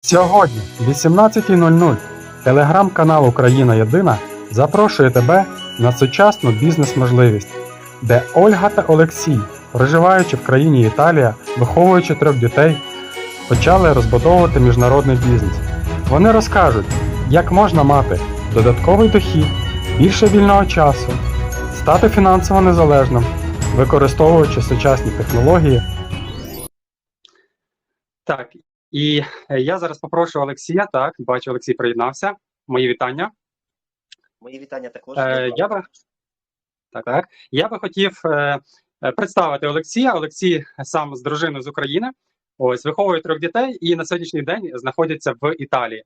Сьогодні, 18.00, телеграм-канал Україна Єдина запрошує тебе на сучасну бізнес-можливість, де Ольга та Олексій, проживаючи в країні Італія, виховуючи трьох дітей, почали розбудовувати міжнародний бізнес. Вони розкажуть, як можна мати додатковий дохід, більше вільного часу, стати фінансово незалежним, використовуючи сучасні технології Так, і е, я зараз попрошу Олексія. Так, бачу, Олексій приєднався. Мої вітання. Мої вітання також. Е, я би так, так. Я би хотів е, е, представити Олексія. Олексій сам з дружиною з України. Ось виховує трьох дітей і на сьогоднішній день знаходиться в Італії.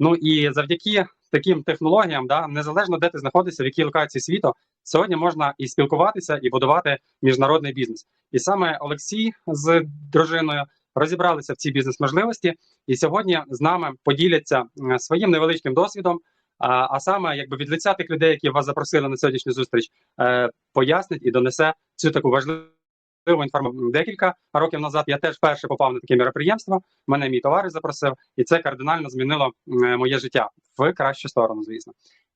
Ну і завдяки таким технологіям, да, незалежно де ти знаходишся, в якій локації світу, сьогодні можна і спілкуватися, і будувати міжнародний бізнес. І саме Олексій з дружиною розібралися в цій бізнес-можливості, і сьогодні з нами поділяться своїм невеличким досвідом. А, саме, якби від лиця тих людей, які вас запросили на сьогоднішню зустріч, е, пояснить і донесе цю таку важливу інформацію. Декілька років назад я теж вперше попав на таке мероприємство. Мене мій товариш запросив, і це кардинально змінило моє життя в кращу сторону, звісно.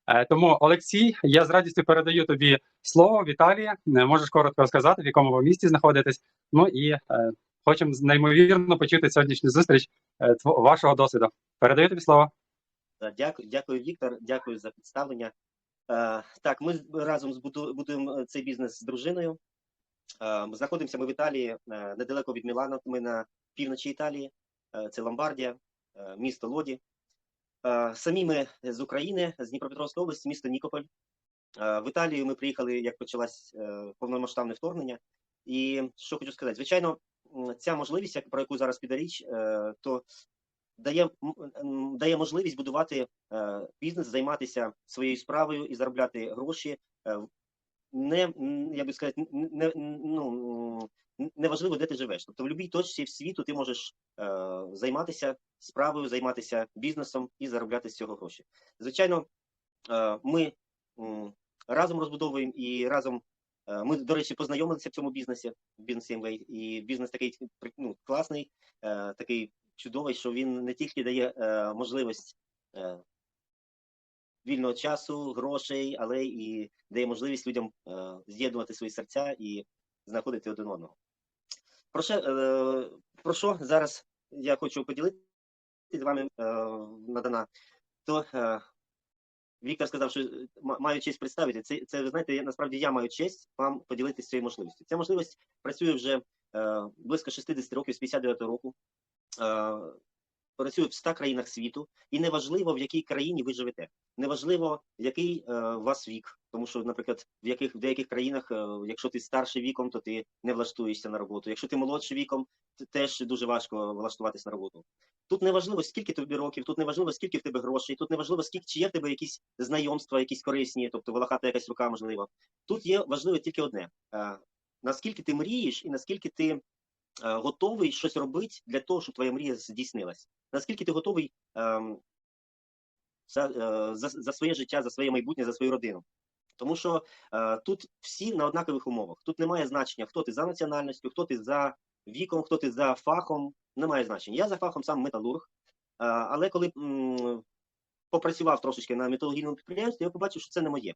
Е, тому, Олексій, я з радістю передаю тобі слово Віталія. Е, Можеш коротко розказати, в якому ви місті знаходитесь. Ну і хочемо неймовірно почути сьогоднішню зустріч е, вашого досвіду. Передаю тобі слово. Е, Дякую, дякую, Віктор. Дякую за представлення. Е, так, ми разом будуємо цей бізнес з дружиною. Знаходимося ми в Італії недалеко від Мілана. Ми на півночі Італії. Це Ломбардія, місто Лоді. Самі ми з України, з Дніпропетровської області, місто Нікополь. В Італію ми приїхали, як почалось повномасштабне вторгнення. І що хочу сказати, звичайно, ця можливість, як про яку зараз піде річ, е, то дає, дає можливість будувати е, бізнес, займатися своєю справою і заробляти гроші. е, Не я би сказати, не ну неважливо, де ти живеш. Тобто, в будь-якій точці світу ти можеш займатися справою, займатися бізнесом і заробляти з цього гроші. Звичайно, ми разом розбудовуємо і разом. Е, Ми, до речі, познайомилися в цьому бізнесі, в бізнесі MWay, і бізнес такий ну, класний, е, такий чудовий, що він не тільки дає е, можливість вільного часу, грошей, але і дає можливість людям з'єднувати свої серця і знаходити один одного. Про що, про що зараз я хочу поділитися з вами надана, то Віктор сказав, що е, ма- маю честь представити. Це, це ви знаєте, я, насправді я маю честь вам поділитися цією можливістю. Ця можливість працює вже е, близько 60 років, з 59 року. Е, працює в 100 країнах світу, і неважливо, в якій країні ви живете. Неважливо, який е, у вас вік, тому що, наприклад, в яких в деяких країнах, е, якщо ти старший віком, то ти не влаштуєшся на роботу. Якщо ти молодший віком, то теж дуже важко влаштуватися на роботу. Тут не важливо, скільки тобі років, тут не важливо, скільки в тебе грошей, тут не важливо, скільки чи є в тебе якісь знайомства, якісь корисні, тобто волохата якась рука, можливо. Тут є важливо тільки одне: е, наскільки ти мрієш і наскільки ти е, готовий щось робити для того, щоб твоя мрія здійснилась. Наскільки ти готовий ем, за, за, за своє життя, за своє майбутнє, за свою родину. Тому що е, тут всі на однакових умовах. Тут немає значення, хто ти за національністю, хто ти за віком, хто ти за фахом. Немає значення. Я за фахом сам металург, е, але коли м, попрацював трошечки на металургійному підприємстві, я побачив, що це не моє.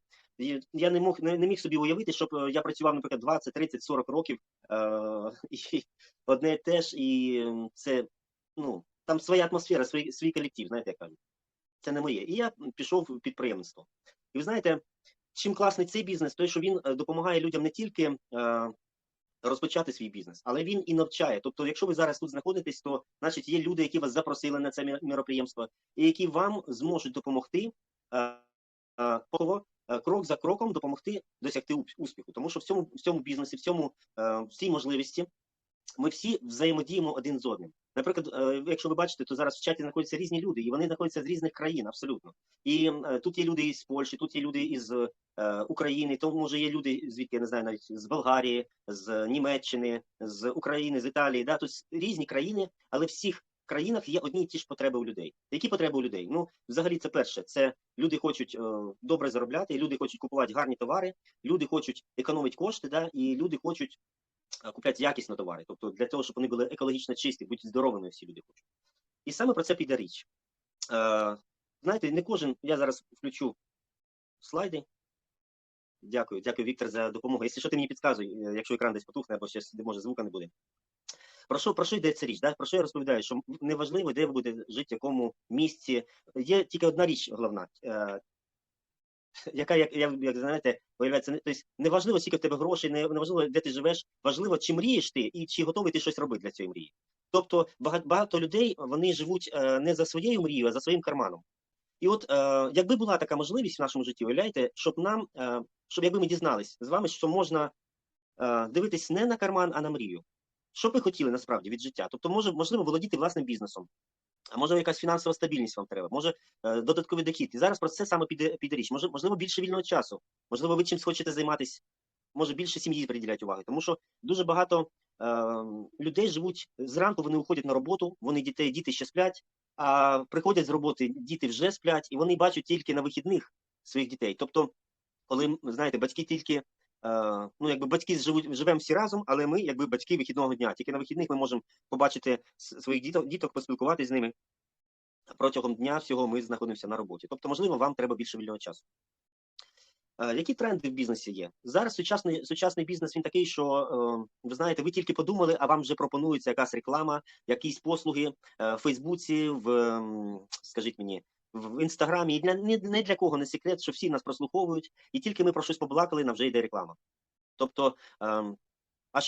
Я не мог не, не міг собі уявити, щоб е, я працював, наприклад, 20, 30, 40 років е, і одне і те ж, і це ну там своя атмосфера, свій, свій колектив, знаєте, як кажуть. Це не моє. І я пішов в підприємництво. І ви знаєте, чим класний цей бізнес, той, що він е, допомагає людям не тільки е, розпочати свій бізнес, але він і навчає. Тобто, якщо ви зараз тут знаходитесь, то значить є люди, які вас запросили на це мероприємство, і які вам зможуть допомогти е, крок за кроком допомогти досягти успіху. Тому що в цьому в цьому бізнесі, в цьому е, в можливості ми всі взаємодіємо один з одним. Наприклад, е, якщо ви бачите, то зараз в чаті знаходяться різні люди, і вони знаходяться з різних країн, абсолютно. І е, тут є люди із Польщі, тут є люди із е, України, то може є люди, звідки я не знаю, навіть з Болгарії, з Німеччини, з України, з Італії. Да? Тобто різні країни, але всіх країнах є одні і ті ж потреби у людей. Які потреби у людей? Ну, взагалі, це перше, це люди хочуть добре заробляти, люди хочуть купувати гарні товари, люди хочуть економити кошти, да? і люди хочуть купляти якісно товари. Тобто для того, щоб вони були екологічно чисті, бути здоровими всі люди хочуть. І саме про це піде річ. Е, знаєте, не кожен, я зараз включу слайди. Дякую, дякую, Віктор, за допомогу. Якщо що, ти мені підказуй, е, якщо екран десь потухне, або щось, може звука не буде. Про що, про що йдеться річ? Да? Про що я розповідаю? Що неважливо, де ви будете жити, в якому місці. Є тільки одна річ головна, е, яка, як, як, як знаєте, виявляється, не, тобто, неважливо, скільки в тебе грошей, не, неважливо, де ти живеш, важливо, чи мрієш ти і чи готовий ти щось робити для цієї мрії. Тобто багато, багато людей вони живуть е, не за своєю мрією, а за своїм карманом. І от е, якби була така можливість в нашому житті, уявляєте, щоб нам, е, щоб якби ми дізнались з вами, що можна дивитись не на карман, а на мрію. Що б ви хотіли насправді від життя? Тобто, може, можливо, володіти власним бізнесом, а може якась фінансова стабільність вам треба, може е, додатковий дохід. І зараз про це саме піде, піде річ. Може, можливо, більше вільного часу, можливо, ви чимось хочете займатися, може більше сім'ї приділяти уваги. Тому що дуже багато е, людей живуть зранку, вони уходять на роботу, вони дітей, діти ще сплять, а приходять з роботи, діти вже сплять, і вони бачать тільки на вихідних своїх дітей. Тобто, коли знаєте, батьки тільки. Е, ну, якби батьки живуть, живемо всі разом, але ми, якби батьки вихідного дня. Тільки на вихідних ми можемо побачити своїх діток, діток поспілкуватися з ними. Протягом дня всього ми знаходимося на роботі. Тобто, можливо, вам треба більше вільного часу. Е, Які тренди в бізнесі є? Зараз сучасний, сучасний бізнес він такий, що е, ви знаєте, ви тільки подумали, а вам вже пропонується якась реклама, якісь послуги в Фейсбуці, в скажіть мені, в інстаграмі. І для не, не для кого не секрет, що всі нас прослуховують, і тільки ми про щось побалакали, нам вже йде реклама. Тобто, ем, а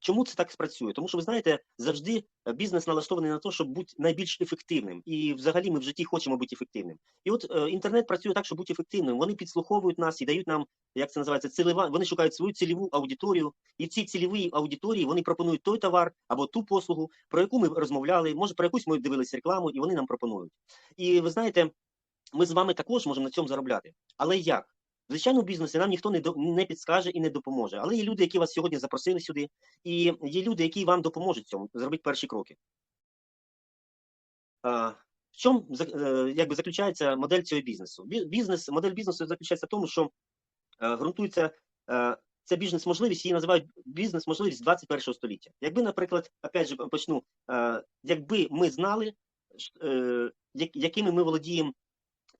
чому це так спрацює? Тому що ви знаєте, завжди е, бізнес налаштований на те, щоб бути найбільш ефективним. І взагалі ми в житті хочемо бути ефективним. І от е, інтернет працює так, щоб бути ефективним. Вони підслуховують нас і дають нам, як це називається, цільова. Вони шукають свою цільову аудиторію, і в цій цільовій аудиторії вони пропонують той товар або ту послугу, про яку ми розмовляли, може про якусь ми дивилися рекламу, і вони нам пропонують. І ви знаєте, ми з вами також можемо на цьому заробляти. Але як? Звичайно, в бізнесі нам ніхто не до- не підскаже і не допоможе. Але є люди, які вас сьогодні запросили сюди, і є люди, які вам допоможуть цьому зробити перші кроки. А, в чому е, якби заключається модель цього бізнесу? Бізнес, модель бізнесу заключається в тому, що е, ґрунтується е, ця бізнес-можливість, її називають бізнес-можливість 21 століття. Якби, наприклад, опять же почну, якби ми знали, якими ми володіємо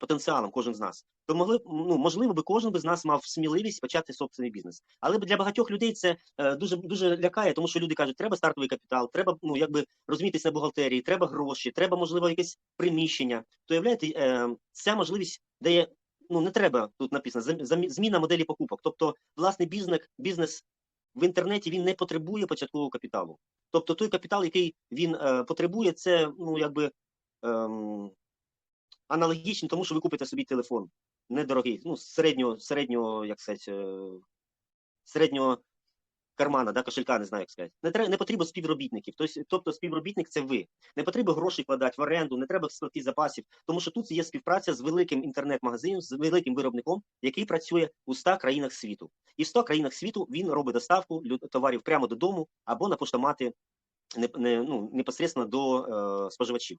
потенціалом, кожен з нас, то могли ну можливо би кожен би з нас мав сміливість почати собственний бізнес. Але для багатьох людей це е, дуже дуже лякає, тому що люди кажуть, треба стартовий капітал, треба ну якби розумітися на бухгалтерії, треба гроші, треба можливо якесь приміщення. То уявляєте, е, ця можливість дає. Ну не треба тут написано зміна моделі покупок. Тобто, власний бізнес бізнес в інтернеті він не потребує початкового капіталу. Тобто той капітал, який він е, потребує, це ну якби. ем, аналогічно тому, що ви купите собі телефон недорогий, ну, середнього, середнього, як сказати, е, середнього кармана, да, кошелька, не знаю, як сказати. Не, треба, не потрібно співробітників. Тобто, співробітник це ви. Не потрібно грошей вкладати в оренду, не треба складати запасів, тому що тут є співпраця з великим інтернет-магазином, з великим виробником, який працює у 100 країнах світу. І в 100 країнах світу він робить доставку товарів прямо додому або на поштомати не, не, ну, непосередньо до е, споживачів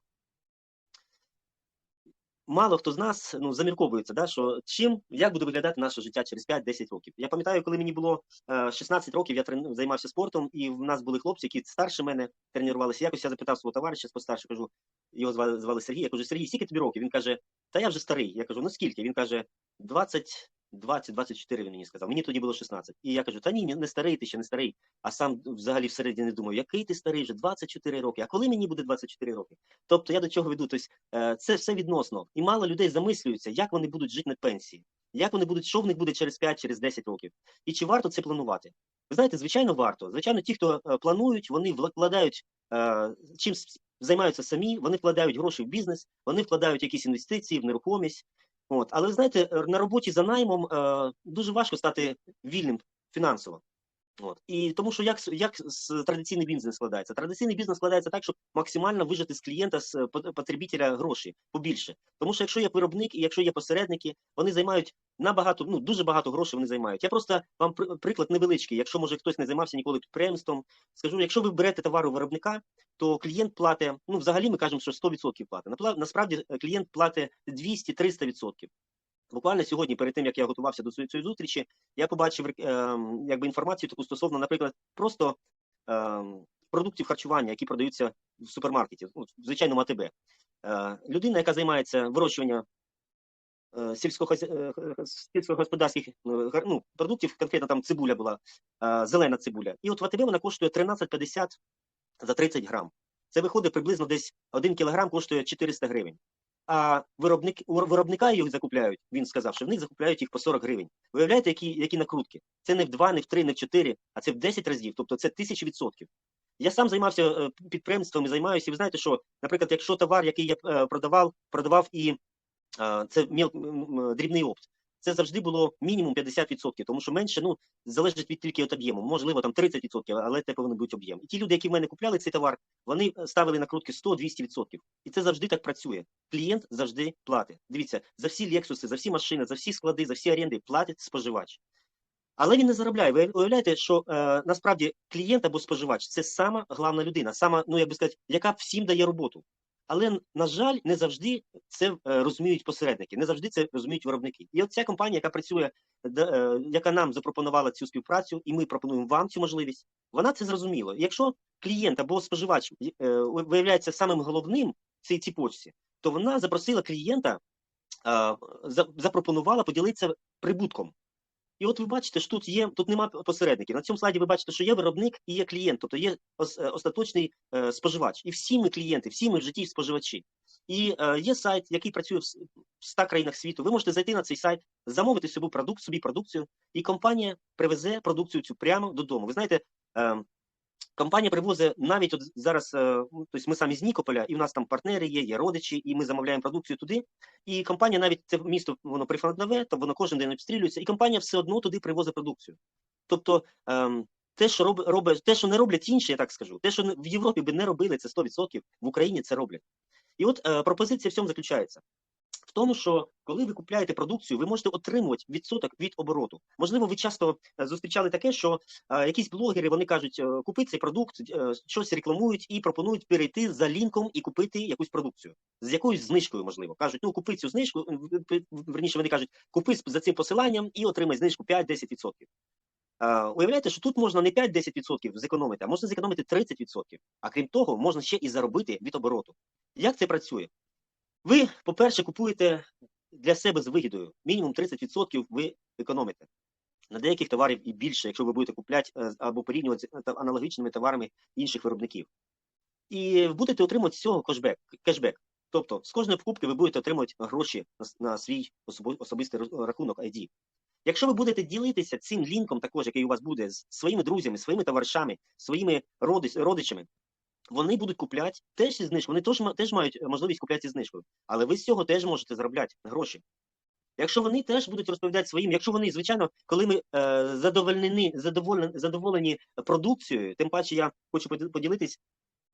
мало хто з нас ну замірковується, да, що чим як буде виглядати наше життя через 5-10 років. Я пам'ятаю, коли мені було е, 16 років, я трен... займався спортом, і в нас були хлопці, які старше мене тренувалися. Якось я запитав свого товариша постарше, кажу, його звали, звали Сергій. Я кажу, Сергій, скільки тобі років? Він каже, та я вже старий. Я кажу, ну скільки? Він каже, 20. 20-24 він мені сказав. Мені тоді було 16. І я кажу, та ні, не старий, ти ще не старий. А сам взагалі всередині думаю, який ти старий вже 24 роки. А коли мені буде 24 роки? Тобто я до чого веду? Тобто, е, це все відносно. І мало людей замислюються, як вони будуть жити на пенсії, як вони будуть, що в них буде через 5, через 10 років, і чи варто це планувати. Ви знаєте, звичайно, варто. Звичайно, ті, хто е, планують, вони вкладають е, чим займаються самі, вони вкладають гроші в бізнес, вони вкладають якісь інвестиції в нерухомість. От. Але знаєте, на роботі за наймом е, дуже важко стати вільним фінансово. От. І тому що як, як с- традиційний бізнес складається? Традиційний бізнес складається так, щоб максимально вижити з клієнта, з е, пот- потребителя гроші побільше. Тому що якщо є виробник і якщо є посередники, вони займають набагато, ну дуже багато грошей вони займають. Я просто вам приклад невеличкий. Якщо може хтось не займався ніколи підприємством, скажу, якщо ви берете товар у виробника, то клієнт платить, ну взагалі ми кажемо, що 100% платить. Насправді е, клієнт платить 200-300%. Буквально сьогодні, перед тим як я готувався до цієї зустрічі, я побачив ем, якби інформацію таку стосовно, наприклад, просто ем, продуктів харчування, які продаються в супермаркеті, ну, звичайному АТБ. Е, людина, яка займається вирощуванням е, е, е, сільськогосподарських е, ну, продуктів, конкретно там цибуля була, е, зелена цибуля. І от в АТБ вона коштує 13,50 за 30 грам. Це виходить приблизно десь 1 кілограм коштує 400 гривень. А виробник, у виробника їх закупляють, він сказав, що в них закупляють їх по 40 гривень. Виявляєте, які, які накрутки? Це не в 2, не в 3, не в 4, а це в 10 разів, тобто це тисячі відсотків. Я сам займався е, підприємством і займаюся, і ви знаєте, що, наприклад, якщо товар, який я е, продавав, продавав і е, це дрібний опт, це завжди було мінімум 50%, тому що менше ну, залежить від тільки від об'єму. Можливо, там 30%, але це повинен бути об'єм. І ті люди, які в мене купляли цей товар, вони ставили накрутки 100-200%. І це завжди так працює. Клієнт завжди платить. Дивіться, за всі лексуси, за всі машини, за всі склади, за всі оренди платить споживач. Але він не заробляє. Ви уявляєте, що е, насправді клієнт або споживач це сама головна людина, сама, ну як би сказати, яка всім дає роботу. Але, на жаль, не завжди це е, розуміють посередники, не завжди це розуміють виробники. І от ця компанія, яка працює, е, яка нам запропонувала цю співпрацю, і ми пропонуємо вам цю можливість, вона це зрозуміла. Якщо клієнт або споживач е, виявляється самим головним в цій ціпочці, то вона запросила клієнта, запропонувала поділитися прибутком. І от ви бачите, що тут є, тут нема посередників. На цьому слайді ви бачите, що є виробник і є клієнт, тобто є е, остаточний е, споживач. І всі ми клієнти, всі ми в житті споживачі. І е, є сайт, який працює в с- в 100 країнах світу. Ви можете зайти на цей сайт, замовити собі продукт, собі продукцію, і компанія привезе продукцію цю прямо додому. Ви знаєте, е, компанія привозить навіть от зараз, тобто ми самі з Нікополя, і в нас там партнери є, є родичі, і ми замовляємо продукцію туди. І компанія навіть це місто воно прифронтове, то воно кожен день обстрілюється, і компанія все одно туди привозить продукцію. Тобто ем, те, що роб, робить, те, що не роблять інші, я так скажу, те, що в Європі би не робили, це 100%, в Україні це роблять. І от е, пропозиція в цьому заключається. В тому, що коли ви купляєте продукцію, ви можете отримувати відсоток від обороту. Можливо, ви часто е, зустрічали таке, що е, якісь блогери вони кажуть, е, купи цей продукт, щось рекламують і пропонують перейти за лінком і купити якусь продукцію з якоюсь знижкою, можливо. Кажуть, ну купи цю знижку. Верніше вони кажуть, купи за цим посиланням і отримай знижку 5-10%. Е, Уявляєте, що тут можна не 5-10% зекономити, а можна зекономити 30%. А крім того, можна ще і заробити від обороту. Як це працює? Ви, по-перше, купуєте для себе з вигідою. Мінімум 30% ви економите. На деяких товарів і більше, якщо ви будете купляти е, або порівнювати з аналогічними товарами інших виробників. І будете отримувати з цього кешбек. кешбек. Тобто з кожної покупки ви будете отримувати гроші на, свій особистий рахунок ID. Якщо ви будете ділитися цим лінком, також який у вас буде з своїми друзями, своїми товаришами, своїми родич, родичами, вони будуть купляти теж зі знижкою. Вони теж, теж мають можливість купляти зі знижкою, але ви з цього теж можете заробляти гроші. Якщо вони теж будуть розповідати своїм, якщо вони, звичайно, коли ми е, задовольнені, задоволені, задоволені продукцією, тим паче я хочу поді- поділитись,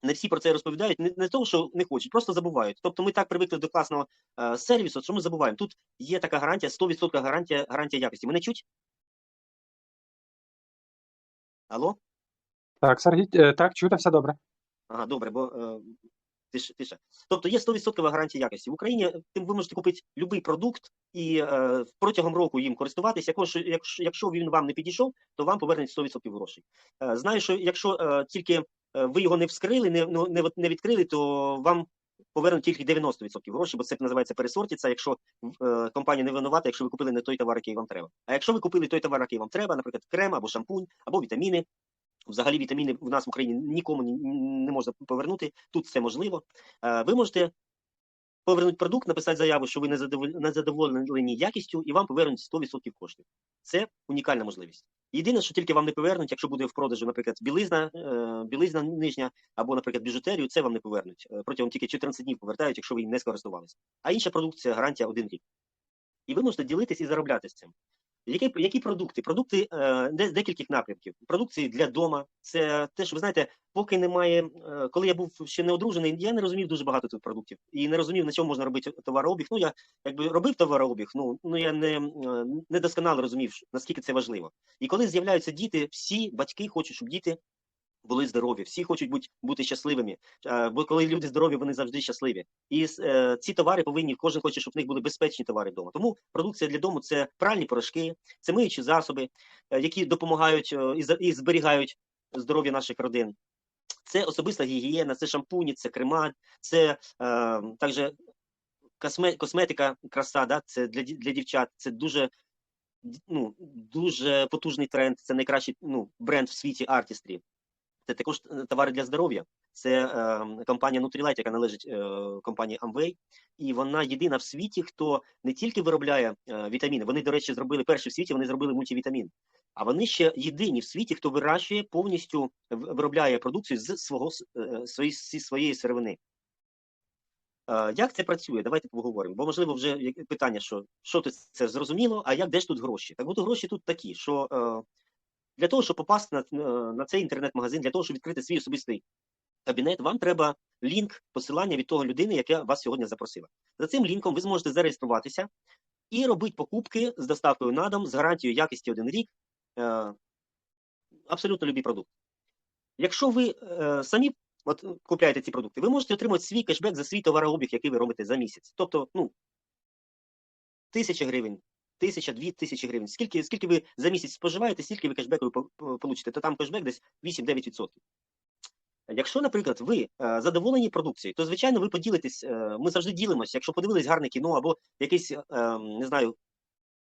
не всі про це розповідають, не, не того, що не хочуть, просто забувають. Тобто ми так привикли до класного е, сервісу, що ми забуваємо. Тут є така гарантія, 100% гарантія, гарантія якості. Мене чуть? Алло? Так, Сергій, е, так, чути, все добре. Ага, добре, бо е, тише, тише. Тобто є 100% гарантія якості. В Україні е, тим ви можете купити будь-який продукт і е, протягом року їм користуватися. Якщо, якщо, він вам не підійшов, то вам повернуть 100% грошей. Е, знаю, що якщо е, тільки е, ви його не вскрили, не, ну, не, не відкрили, то вам повернуть тільки 90% грошей, бо це називається пересортиця, якщо е, компанія не винувата, якщо ви купили не той товар, який вам треба. А якщо ви купили той товар, який вам треба, наприклад, крем або шампунь, або вітаміни, Взагалі вітаміни в нас в Україні нікому не можна повернути. Тут це можливо. Е, Ви можете повернути продукт, написати заяву, що ви не задоволені якістю, і вам повернуть 100% коштів. Це унікальна можливість. Єдине, що тільки вам не повернуть, якщо буде в продажу, наприклад, білизна, е, білизна нижня або, наприклад, біжутерію, це вам не повернуть. Е, Протягом тільки 14 днів повертають, якщо ви їм не скористувалися. А інша продукція гарантія один рік. І ви можете ділитись і заробляти з цим. Які, які продукти? Продукти е, де, декількох напрямків. Продукції для дома. Це те, що ви знаєте, поки немає. Е, коли я був ще не одружений, я не розумів дуже багато цих продуктів і не розумів, на чому можна робити товарообіг. Ну я якби робив товарообіг, ну ну я не, е, не досконало розумів, наскільки це важливо. І коли з'являються діти, всі батьки хочуть, щоб діти були здорові, всі хочуть бути, бути щасливими. Бо коли люди здорові, вони завжди щасливі. І е, ці товари повинні, кожен хоче, щоб в них були безпечні товари вдома. Тому продукція для дому це пральні порошки, це миючі засоби, е, які допомагають е, і, зберігають здоров'я наших родин. Це особиста гігієна, це шампуні, це крема, це е, також косме, косметика, краса, да? це для, для дівчат, це дуже, ну, дуже потужний тренд, це найкращий ну, бренд в світі Artistry. Це також е, товари для здоров'я. Це е, компанія Nutrilite, яка належить е, компанії Amway, і вона єдина в світі, хто не тільки виробляє е, вітаміни. Вони, до речі, зробили перші в світі, вони зробили мультивітамін. А вони ще єдині в світі, хто вирощує повністю виробляє продукцію з свого е, свої, зі своєї сировини. Е, Як це працює? Давайте поговоримо. Бо можливо вже питання, що що тут це зрозуміло, а як де ж тут гроші? Так от гроші тут такі, що е, для того, щоб попасти на, е, на цей інтернет-магазин, для того, щоб відкрити свій особистий кабінет, вам треба лінк посилання від того людини, яка вас сьогодні запросила. За цим лінком ви зможете зареєструватися і робити покупки з доставкою на дом з гарантією якості один рік. Е, абсолютно любий продукт. Якщо ви е, самі от, купляєте ці продукти, ви можете отримати свій кешбек за свій товарообіг, який ви робите за місяць. Тобто, ну, тисяча гривень, тисяча, дві тисячі гривень. Скільки, скільки ви за місяць споживаєте, стільки ви кешбеку по- по- получите, то там кешбек десь 8-9%. Якщо, наприклад, ви е, задоволені продукцією, то звичайно ви поділитесь. Е, ми завжди ділимося. Якщо подивились гарне кіно або якийсь, е, не знаю,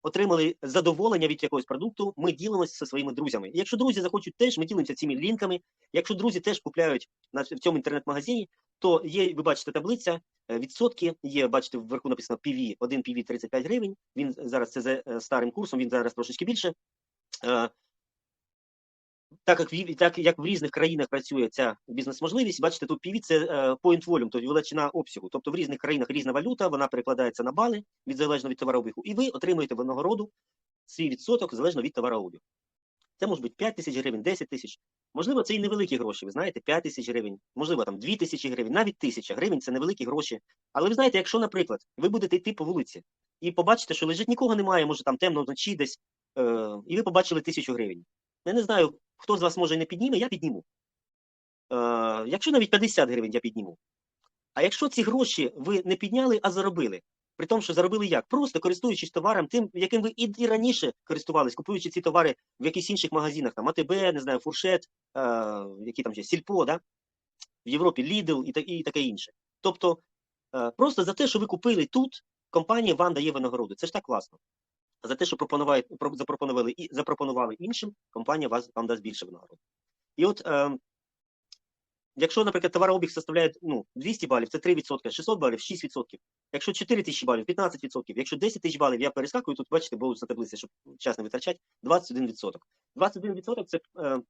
отримали задоволення від якогось продукту, ми ділимося зі своїми друзями. Якщо друзі захочуть теж, ми ділимося цими лінками. Якщо друзі теж купляють в цьому інтернет-магазині, то є, ви бачите, таблиця, е, відсотки є, бачите, вверху написано PV, 1 PV 35 гривень. Він зараз це за е, старим курсом, він зараз трошечки більше. Е, так як, в- так як в різних країнах працює ця бізнес-можливість, бачите, тут PV – це point volume, тобто величина обсягу. Тобто в різних країнах різна валюта, вона перекладається на бали від залежно від товарообігу, і ви отримуєте винагороду свій відсоток залежно від товарообігу. Це може бути 5 тисяч гривень, 10 тисяч. Можливо, це і невеликі гроші. Ви знаєте, 5 тисяч гривень, можливо, там 2 тисячі гривень, навіть тисяча гривень це невеликі гроші. Але ви знаєте, якщо, наприклад, ви будете йти по вулиці і побачите, що лежить нікого немає, може там темно вночі десь, е, і ви побачили тисячу гривень. Я не знаю, хто з вас може не підніме, я підніму. Е, якщо навіть 50 гривень я підніму. А якщо ці гроші ви не підняли, а заробили, при тому, що заробили як? Просто користуючись товаром, тим, яким ви і, раніше користувались, купуючи ці товари в якихось інших магазинах, там АТБ, не знаю, Фуршет, е, які там ще Сільпо, да? в Європі Lidl і, і таке інше. Тобто, е, просто за те, що ви купили тут, компанія вам дає винагороду. Це ж так класно. А за те, що запропонували, запропонували іншим, компанія вас, вам дасть більше винагороду. І от, е, якщо, наприклад, товарообіг составляє ну, 200 балів, це 3%, 600 балів 6%. Якщо 4 тисячі балів, 15%. Якщо 10 тисяч балів, я перескакую, тут бачите, бонус на таблиці, щоб час не витрачати, 21%. 21% це е,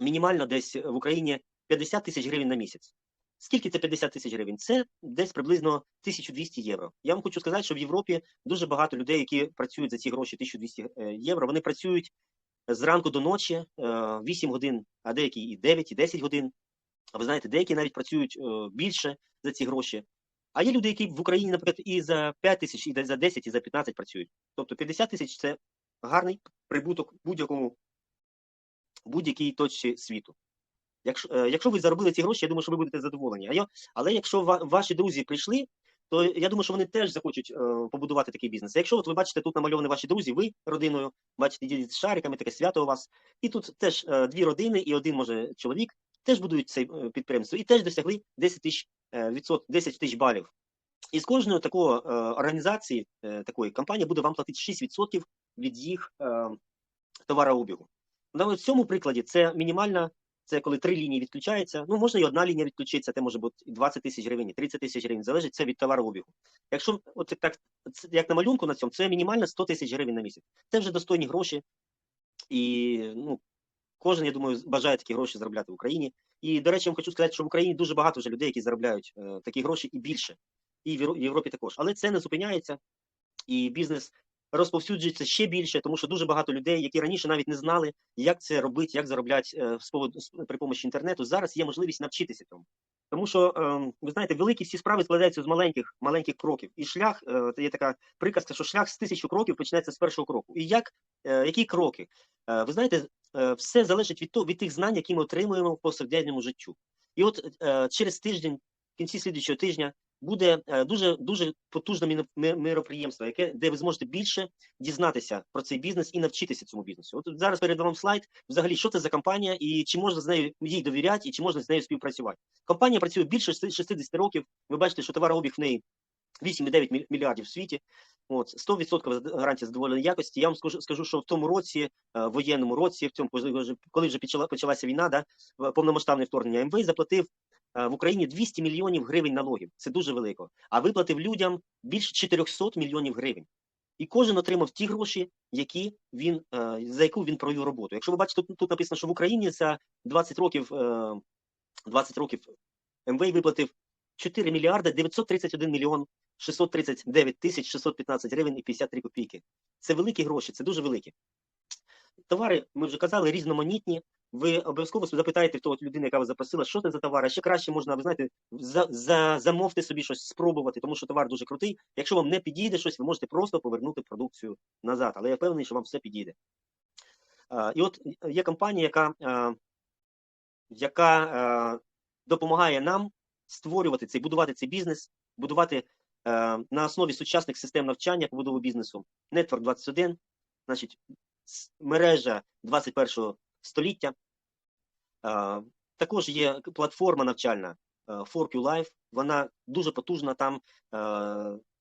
мінімально десь в Україні 50 тисяч гривень на місяць. Скільки це 50 тисяч гривень? Це десь приблизно 1200 євро. Я вам хочу сказати, що в Європі дуже багато людей, які працюють за ці гроші 1200 е, євро, вони працюють зранку до ночі, е, 8 годин, а деякі і 9, і 10 годин. А ви знаєте, деякі навіть працюють е, більше за ці гроші. А є люди, які в Україні, наприклад, і за 5 тисяч, і за 10, і за 15 працюють. Тобто 50 тисяч це гарний прибуток будь-якому будь-якій точці світу. Якщо, е, якщо ви заробили ці гроші, я думаю, що ви будете задоволені. А я, але якщо ва, ваші друзі прийшли, то я думаю, що вони теж захочуть е, побудувати такий бізнес. Якщо от ви бачите, тут намальовані ваші друзі, ви родиною, бачите, ділять з шариками, таке свято у вас, і тут теж е, дві родини і один, може, чоловік, теж будують це е, підприємство і теж досягли 10 тисяч е, відсот, 10 тисяч балів. І з кожної такої е, організації, е, такої компанії буде вам платити 6% від їх е, товарообігу. На цьому прикладі це мінімальна, це коли три лінії відключаються. Ну, можна і одна лінія відключиться, це може бути і 20 тисяч гривень, і 30 тисяч гривень, залежить це від товарообігу. Якщо от так, як на малюнку на цьому, це мінімально 100 тисяч гривень на місяць. Це вже достойні гроші. І ну, кожен, я думаю, бажає такі гроші заробляти в Україні. І, до речі, я вам хочу сказати, що в Україні дуже багато вже людей, які заробляють е, такі гроші і більше. І в Європі також. Але це не зупиняється, і бізнес розповсюджується ще більше, тому що дуже багато людей, які раніше навіть не знали, як це робити, як заробляти е, при помощі інтернету. Зараз є можливість навчитися цьому. Тому що ем, ви знаєте, великі всі справи складаються з маленьких маленьких кроків. І шлях е, це є така приказка, що шлях з тисячу кроків почнеться з першого кроку. І як е, які кроки? Е, ви знаєте, все залежить від того, від тих знань, які ми отримуємо в повсякденному життю. І от через тиждень, в кінці слідчого тижня, буде е, дуже дуже потужне міроприємство, яке де ви зможете більше дізнатися про цей бізнес і навчитися цьому бізнесу. От зараз перед вам слайд. Взагалі, що це за компанія, і чи можна з нею їй довіряти, і чи можна з нею співпрацювати. Компанія працює більше 60 років. Ви бачите, що товарообіг в неї 8,9 міль- мільярдів в світі. От 100% зад- гарантія задоволеної якості. Я вам скажу, скажу, що в тому році, е, воєнному році, в цьому коли вже- почала почалася війна, да в- повномасштабне вторгнення, МВ заплатив в Україні 200 мільйонів гривень налогів. Це дуже велико. А виплатив людям більше 400 мільйонів гривень. І кожен отримав ті гроші, які він е, за яку він провів роботу. Якщо ви бачите, тут, тут написано, що в Україні за 20 років е, 20 років МВ виплатив 4 мільярди 931 мільйон 639 тисяч 615 гривень і 53 копійки. Це великі гроші, це дуже великі. Товари, ми вже казали, різноманітні. Ви обов'язково запитаєте в того людини, яка вас запросила, що це за товар. А ще краще можна, ви знаєте, за, за, замовте собі щось спробувати, тому що товар дуже крутий. Якщо вам не підійде щось, ви можете просто повернути продукцію назад. Але я впевнений, що вам все підійде. А, і от є компанія, яка, а, яка а, допомагає нам створювати цей, будувати цей бізнес, будувати е, на основі сучасних систем навчання побудови бізнесу. Network 21, значить, мережа 21 століття. Також є платформа навчальна е, 4Q Live. Вона дуже потужна там, е,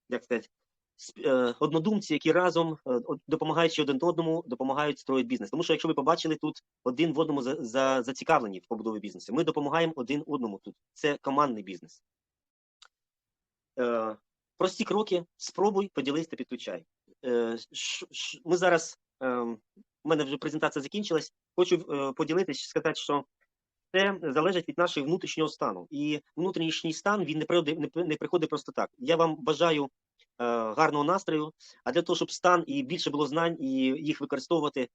як сказати, е, однодумці, які разом, допомагаючи один одному, допомагають строїти бізнес. Тому що, якщо ви побачили тут один в одному за, за, зацікавлені в побудові бізнесу, ми допомагаємо один одному тут. Це командний бізнес. Прості кроки, спробуй, поділись та підключай. Е, ми зараз, е, у мене вже презентація закінчилась. Хочу е, поділитися, сказати, що це залежить від нашого внутрішнього стану. І внутрішній стан він не приходить, не, приходить просто так. Я вам бажаю е, гарного настрою, а для того, щоб стан і більше було знань, і їх використовувати.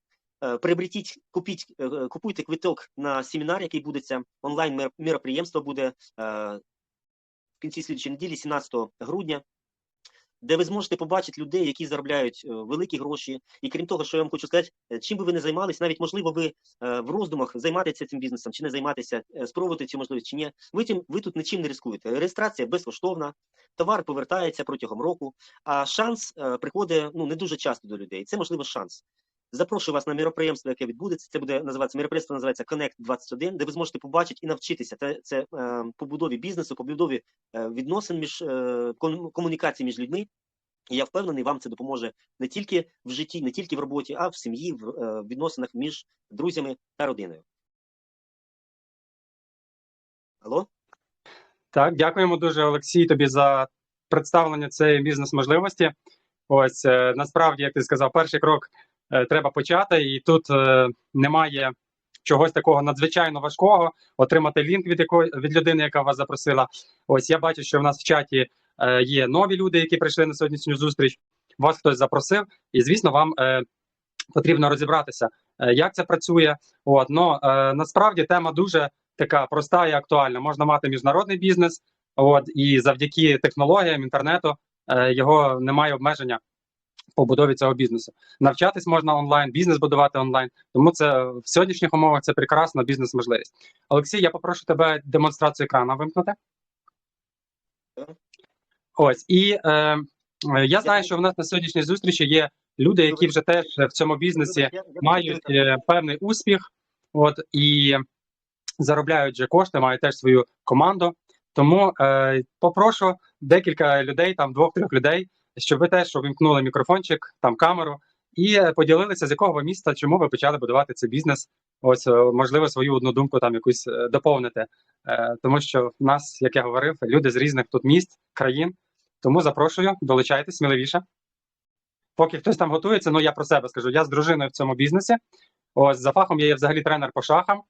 е, Приобретіть, купіть, купуйте квиток на семінар, який буде онлайн мер- мероприємство буде в кінці слідчої неділі, 17 грудня, де ви зможете побачити людей, які заробляють е, великі гроші. І крім того, що я вам хочу сказати, е, чим би ви не займалися, навіть можливо, ви е, в роздумах займатися цим бізнесом чи не займатися, спробувати цю можливість чи ні. Ви тим ви тут нічим не ризикуєте. Реєстрація безкоштовна, товар повертається протягом року, а шанс приходить ну не дуже часто до людей. Це можливо шанс. Запрошую вас на міроприємство, яке відбудеться. Це буде називатися міроприємство, називається Connect 21, де ви зможете побачити і навчитися. Це, це е, побудові бізнесу, побудові е, відносин між е, комунікації між людьми. І я впевнений, вам це допоможе не тільки в житті, не тільки в роботі, а в сім'ї, в е, відносинах між друзями та родиною. Алло? Так, дякуємо дуже, Олексій, тобі за представлення цієї бізнес-можливості. Ось е, насправді, як ти сказав, перший крок треба почати, і тут е, немає чогось такого надзвичайно важкого. Отримати лінк від якої від людини, яка вас запросила. Ось я бачу, що в нас в чаті е, є нові люди, які прийшли на сьогоднішню зустріч. Вас хтось запросив, і звісно, вам е, потрібно розібратися, е, як це працює. От но е, насправді тема дуже така проста і актуальна. Можна мати міжнародний бізнес, от і завдяки технологіям інтернету е, його немає обмеження побудові цього бізнесу. Навчатись можна онлайн, бізнес будувати онлайн. Тому це в сьогоднішніх умовах це прекрасна бізнес-можливість. Олексій, я попрошу тебе демонстрацію екрану вимкнути. Ось і е, я знаю, що в нас на сьогоднішній зустрічі є люди, які вже теж в цьому бізнесі мають е, певний успіх, от і заробляють же кошти, мають теж свою команду. Тому е, попрошу декілька людей, там двох-трьох людей, щоб ви теж увімкнули мікрофончик, там камеру, і е, поділилися, з якого ви міста, чому ви почали будувати цей бізнес. Ось, е, можливо, свою одну думку там якусь е, доповнити. Тому що в нас, як я говорив, люди з різних тут міст, країн. Тому запрошую, долучайтесь сміливіше. Поки хтось там готується, ну я про себе скажу. Я з дружиною в цьому бізнесі. Ось за фахом я є взагалі тренер по шахам.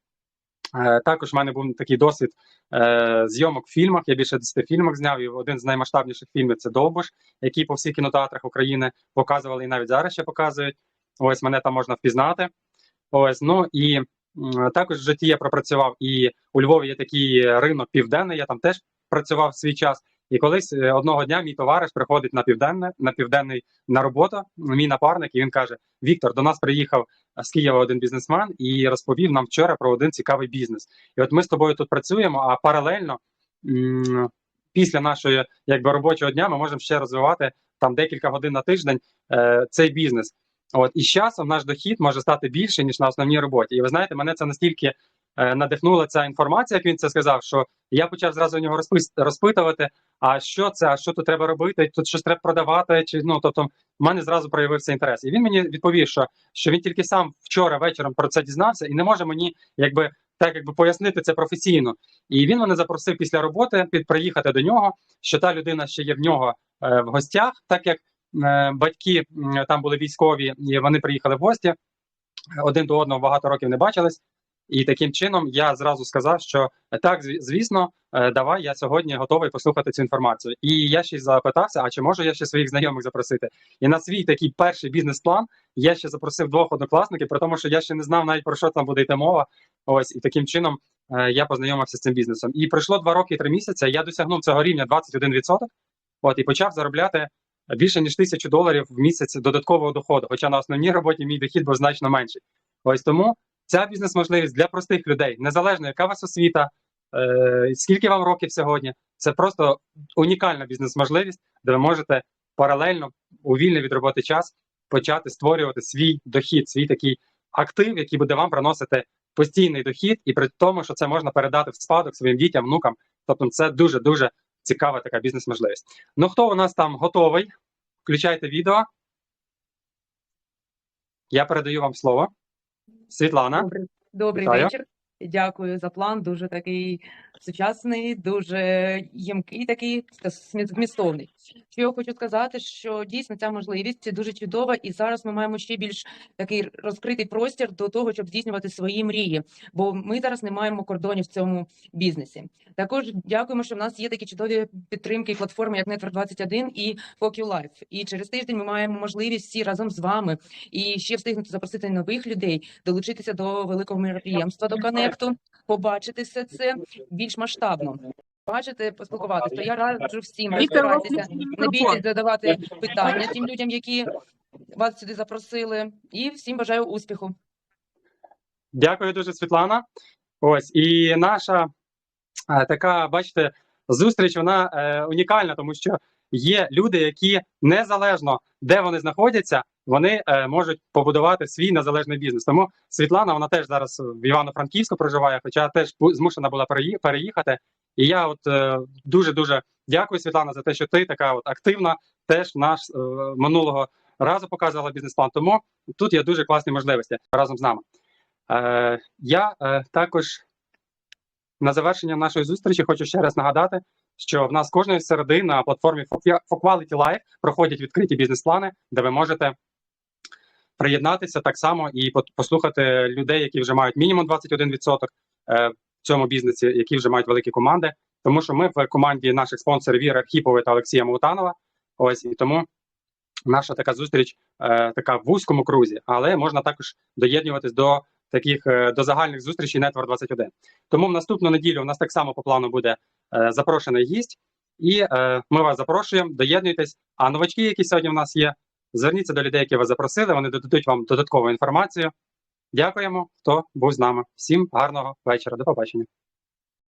Е, також в мене був такий досвід е, зйомок в фільмах. Я більше 10 фільмів зняв. І один з наймасштабніших фільмів це Довбуш, який по всіх кінотеатрах України показували і навіть зараз ще показують. Ось мене там можна впізнати. Ось ну і також в житті я пропрацював. І у Львові є такий ринок південний. Я там теж працював в свій час. І колись е, одного дня мій товариш приходить на південне, на південний на роботу. Мій напарник, і він каже: Віктор, до нас приїхав з Києва один бізнесмен і розповів нам вчора про один цікавий бізнес. І от ми з тобою тут працюємо, а паралельно після нашої якби робочого дня ми можемо ще розвивати там декілька годин на тиждень е, цей бізнес. От і з часом наш дохід може стати більше ніж на основній роботі. І ви знаєте, мене це настільки надихнула ця інформація, як він це сказав, що я почав зразу у нього розпитувати: а що це, а що тут треба робити? Тут щось треба продавати, чи ну тобто, в мене зразу проявився інтерес. І він мені відповів, що, що він тільки сам вчора вечором про це дізнався і не може мені якби так якби пояснити це професійно. І він мене запросив після роботи під приїхати до нього, що та людина ще є в нього е, в гостях, так як е, батьки м, там були військові, і вони приїхали в гості. Один до одного багато років не бачились. І таким чином я зразу сказав, що е, так, звісно, е, давай я сьогодні готовий послухати цю інформацію. І я ще запитався: а чи можу я ще своїх знайомих запросити? І на свій такий перший бізнес-план я ще запросив двох однокласників, при тому, що я ще не знав навіть про що там буде йти мова. Ось і таким чином е, я познайомився з цим бізнесом. І пройшло два роки і три місяці. Я досягнув цього рівня 21%, От і почав заробляти більше ніж тисячу доларів в місяць додаткового доходу. Хоча на основній роботі мій дохід був значно менший. Ось тому ця бізнес-можливість для простих людей, незалежно яка у вас освіта, е, скільки вам років сьогодні. Це просто унікальна бізнес-можливість, де ви можете паралельно у вільний від роботи час почати створювати свій дохід, свій такий актив, який буде вам приносити постійний дохід, і при тому, що це можна передати в спадок своїм дітям, внукам. Тобто, це дуже дуже цікава така бізнес-можливість. Ну хто у нас там готовий? Включайте відео. Я передаю вам слово. Світлана. Добрий, добрий вечір. Дякую за план. Дуже такий сучасний, дуже ємкий, такий та змістовний. Що я хочу сказати, що дійсно ця можливість дуже чудова, і зараз ми маємо ще більш такий розкритий простір до того, щоб здійснювати свої мрії. Бо ми зараз не маємо кордонів в цьому бізнесі. Також дякуємо, що в нас є такі чудові підтримки і платформи, як Network 21 і FOQ Life. І через тиждень ми маємо можливість всі разом з вами і ще встигнути запросити нових людей, долучитися до великого мероприємства до Конекту, побачити все це більш масштабно. Бачити, поспілкуватися. То я раджу всім розбиратися, не бійтесь задавати питання тим людям, які вас сюди запросили, і всім бажаю успіху. Дякую дуже, Світлана. Ось і наша е, така, бачите, зустріч вона е, унікальна, тому що є люди, які незалежно де вони знаходяться, вони е, можуть побудувати свій незалежний бізнес. Тому Світлана, вона теж зараз в Івано-Франківську проживає, хоча теж змушена була переїхати. І я от дуже дуже дякую, Світлана, за те, що ти така от активна, теж наш е, минулого разу показувала бізнес-план. Тому тут є дуже класні можливості разом з нами. Е, я е, також на завершення нашої зустрічі хочу ще раз нагадати, що в нас кожної середи на платформі For For Quality Life проходять відкриті бізнес-плани, де ви можете приєднатися так само і послухати людей, які вже мають мінімум 21% е, в цьому бізнесі, які вже мають великі команди. Тому що ми в команді наших спонсорів Віри Архіпової та Олексія Маутанова. Ось і тому наша така зустріч е, така в вузькому крузі, але можна також доєднуватись до таких е, до загальних зустрічей Network 21. Тому в наступну неділю у нас так само по плану буде запрошений гість, і е, ми вас запрошуємо, доєднуйтесь. А новачки, які сьогодні в нас є, зверніться до людей, які вас запросили. Вони додадуть вам додаткову інформацію. Дякуємо, хто був з нами. Всім гарного вечора. До побачення.